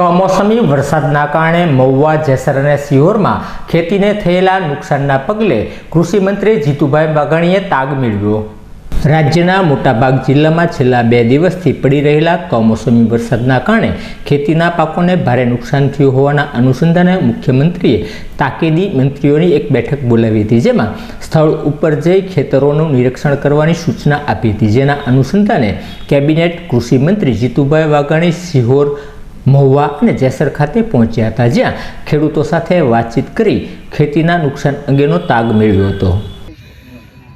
કમોસમી વરસાદના કારણે મહુવા, જેસર અને સિહોરમાં ખેતીને થયેલા નુકસાનના પગલે કૃષિમંત્રી જીતુભાઈ વાઘાણીએ તાગ મેળવ્યો. રાજ્યના મોટાભાગ જિલ્લામાં છેલ્લા બે દિવસથી પડી રહેલા કમોસમી વરસાદના કારણે ખેતીના પાકોને ભારે નુકસાન થયું હોવાના અનુસંધાને મુખ્યમંત્રીએ તાકીદી મંત્રીઓની એક બેઠક બોલાવી હતી, જેમાં સ્થળ ઉપર જઈ ખેતરોનું નિરીક્ષણ કરવાની સૂચના આપી હતી. જેના અનુસંધાને કેબિનેટ કૃષિમંત્રી જીતુભાઈ વાઘાણી સિહોર મહુવા અને જેસર ખાતે પહોંચ્યા હતા જ્યાં ખેડૂતો સાથે વાતચીત કરી ખેતીના નુકસાન અંગેનો તાગ મેળવ્યો હતો.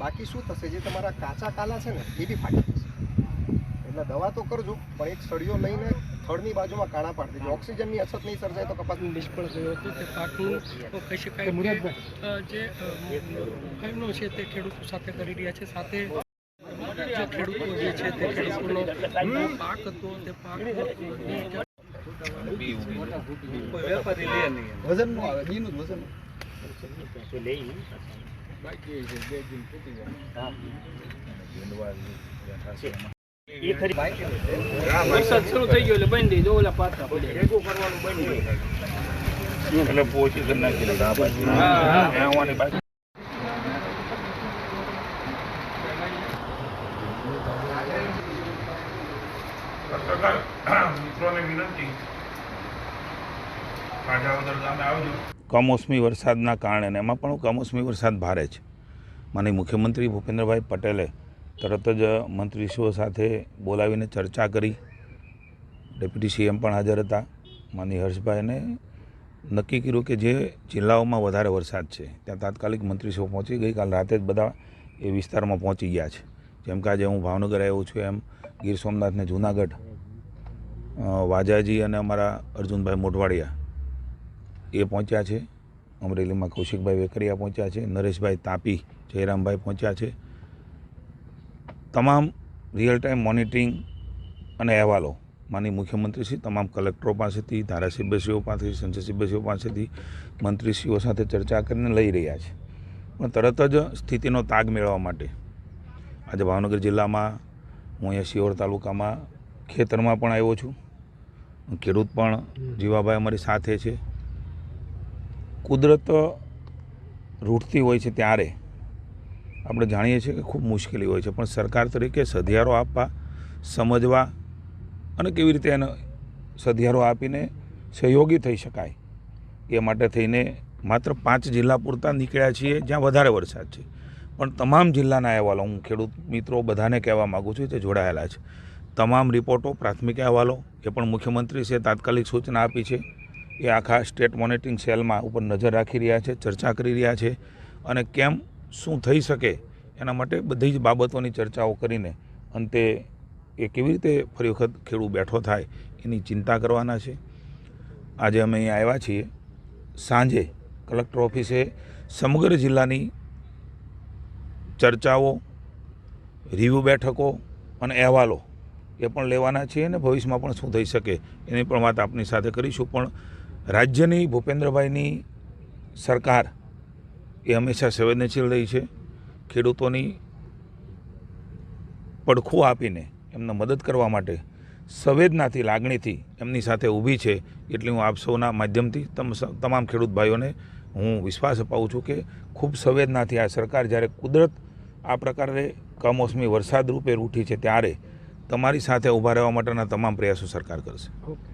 બાકી શું થશે? જે તમારા કાચા કાલા છે ને એ બી ફાટી જશે. એટલે દવા તો કરજો પણ એક સળિયો લઈને થડની બાજુમાં કાણા પાડી દેજો. ઓક્સિજનની અછત નહીં સર્જાય તો કપાસ નિષ્ફળ ગયો હતો તે પાકનું તો કહી શકાય કે જે કઈનો છે તે ખેડૂતો સાથે કરી રહ્યા છે. સાથે જે ખેડૂતો જે છે તે ખેડૂતોનો પાક હતો તે પાક વજનનું આવે બીનું જ વજન વરસાદ શરૂ થઈ ગયો એટલે બંધ દો ઓલા પાથરા પડે ભેગું કરવાનું બંધ એટલે પોચી કરી નાખી આ બાજુ હા, હા. આવવાની બાજુ પત્રકાર મિત્રોને વિનંતી કાજાવદર ગામે આવજો. કમોસમી વરસાદના કારણે એમાં પણ કમોસમી વરસાદ ભારે છે. માની મુખ્યમંત્રી ભૂપેન્દ્રભાઈ પટેલે તરત જ મંત્રીશ્રીઓ સાથે બોલાવીને ચર્ચા કરી. ડેપ્યુટી સીએમ પણ હાજર હતા. માની હર્ષભાઈને નક્કી કર્યું કે જે જિલ્લાઓમાં વધારે વરસાદ છે, ત્યાં તાત્કાલિક મંત્રીશ્રીઓ પહોંચી ગઈકાલ રાતે જ બધા એ વિસ્તારમાં પહોંચી ગયા છે. જેમ કે આજે હું ભાવનગર આવ્યો છું એમ ગીર સોમનાથને જુનાગઢ વાજાજી અને અમારા અર્જુનભાઈ મોઢવાડિયા એ પહોંચ્યા છે. અમરેલીમાં કૌશિકભાઈ વેકરિયા પહોંચ્યા છે, નરેશભાઈ તાપી, જયરામભાઈ પહોંચ્યા છે. તમામ રિયલ ટાઈમ મોનિટરિંગ અને અહેવાલો માની મુખ્યમંત્રીશ્રી તમામ કલેક્ટરો પાસેથી, ધારાસભ્યશ્રીઓ પાસેથી, સંસદસભ્યશ્રીઓ પાસેથી, મંત્રીશ્રીઓ સાથે ચર્ચા કરીને લઈ રહ્યા છે. પણ તરત જ સ્થિતિનો તાગ મેળવવા માટે આજે ભાવનગર જિલ્લામાં હું અહીંયા શિહોર તાલુકામાં ખેતરમાં પણ આવ્યો છું. ખેડૂત પણ, જીવાભાઈ અમારી સાથે છે. કુદરત રૂઠતી હોય છે ત્યારે. આપણે જાણીએ છીએ કે ખૂબ મુશ્કેલી હોય છે, પણ સરકાર તરીકે સધિયારો આપવા, સમજવા અને કેવી રીતે એને સધિયારો આપીને સહયોગી થઈ શકાય એ માટે થઈને માત્ર પાંચ જિલ્લા પૂરતા નીકળ્યા છીએ જ્યાં વધારે વરસાદ છે. પણ તમામ જિલ્લાના અહેવાલો, હું ખેડૂત મિત્રો બધાને કહેવા માગું છું તે જોડાયેલા છે. તમામ રિપોર્ટો, પ્રાથમિક અહેવાલો એ પણ મુખ્યમંત્રીશ્રીએ તાત્કાલિક સૂચના આપી છે. એ આખા સ્ટેટ મોનિટરિંગ સેલમાં ઉપર નજર રાખી રહ્યા છે, ચર્ચા કરી રહ્યા છે અને કેમ, શું થઈ શકે એના માટે બધી જ બાબતોની ચર્ચાઓ કરીને અંતે એ કેવી રીતે ફરી વખત ખેડૂત બેઠો થાય એની ચિંતા કરવાના છે. આજે અમે અહીંયા આવ્યા છીએ. સાંજે કલેક્ટર ઓફિસે સમગ્ર જિલ્લાની ચર્ચાઓ રિવ્યૂ બેઠકો અને અહેવાલો એ પણ લેવાના છીએ અને ભવિષ્યમાં પણ શું થઈ શકે એની પણ વાત આપની સાથે કરીશું. પણ રાજ્યની, ભૂપેન્દ્રભાઈની સરકાર એ હંમેશા સંવેદનશીલ રહી છે. ખેડૂતોની પડખું આપીને એમને મદદ કરવા માટે સંવેદનાથી, લાગણીથી એમની સાથે ઊભી છે. એટલે હું આપ સૌના માધ્યમથી તમ તમામ ખેડૂત ભાઈઓને હું વિશ્વાસ અપાવું છું કે ખૂબ સંવેદનાથી આ સરકાર જ્યારે કુદરત આ પ્રકારે કમોસમી વરસાદ રૂપે રૂઠી છે ત્યારે તમારી સાથે ઊભા રહેવા માટેના તમામ પ્રયાસો સરકાર કરશે. ઓકે.